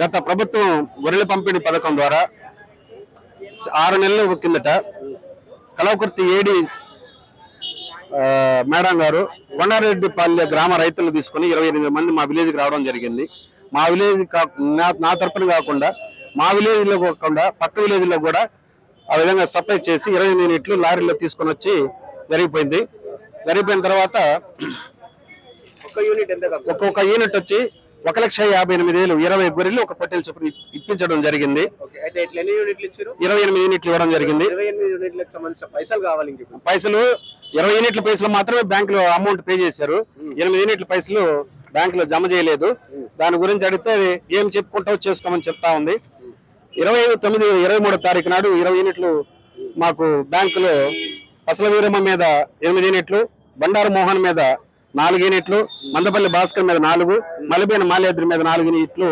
గత ప్రభుత్వం గొర్రెల పంపిణీ పథకం ద్వారా ఆరు నెలల కిందట కలవకుర్తి ఏడి మేడం గారు కొండారెడ్డిపల్లె గ్రామ రైతులు తీసుకొని ఇరవై ఎనిమిది మంది మా విలేజ్కి రావడం జరిగింది. మా విలేజ్ నా తరపున కాకుండా మా విలేజ్లో కాకుండా పక్క విలేజ్లో కూడా ఆ విధంగా సప్లై చేసి ఇరవై ఎనిమిది యూనిట్లు లారీలో తీసుకొని వచ్చి జరిగిపోయింది. జరిగిపోయిన తర్వాత ఒక్కొక్క యూనిట్ వచ్చి ఒక లక్ష యాభై ఎనిమిది వేలు ఇరవై గొర్రెలు ఒక పొట్టెల చొప్పున ఇప్పించడం జరిగింది. ఓకే అయితే ఇట్లా ఎన్ని యూనిట్లు ఇచ్చారు? ఇరవై ఎనిమిది యూనిట్లు ఇవ్వడం జరిగింది. పైసలు ఇరవై యూనిట్ల పైసలు మాత్రమే బ్యాంకులో అమౌంట్ పే చేశారు. ఎనిమిది యూనిట్ల పైసలు బ్యాంకులో జమ చేయలేదు. దాని గురించి అడిగితే ఏం చెప్పుకుంటావు చేసుకోమని చెప్తా ఉంది. ఇరవై తొమ్మిది ఇరవై మూడో తారీఖు నాడు ఇరవై యూనిట్లు మాకు బ్యాంకులో అసలు వీరమ్మ మీద ఎనిమిది యూనిట్లు బండారు మోహన్ మీద నాలుగు యూనిట్లు మందపల్లి భాస్కర్ మీద నాలుగు మలిబేన మాలేద్రి మీద నాలుగు యూనిట్లు